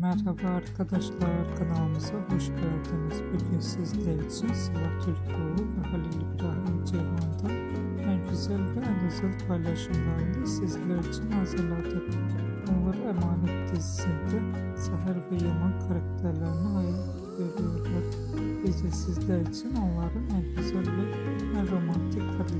Merhaba arkadaşlar kanalımıza hoş geldiniz. Bugün sizler için Sıla Türkoğlu ve Halil İbrahim Ceyhan'dan en güzel ve en özel paylaşımlarını sizler için hazırladık. Onlar Emanet dizisinde Seher ve Yaman karakterlerini hayal görüyorlar. Biz de sizler için onların en güzel ve en romantik karelerini.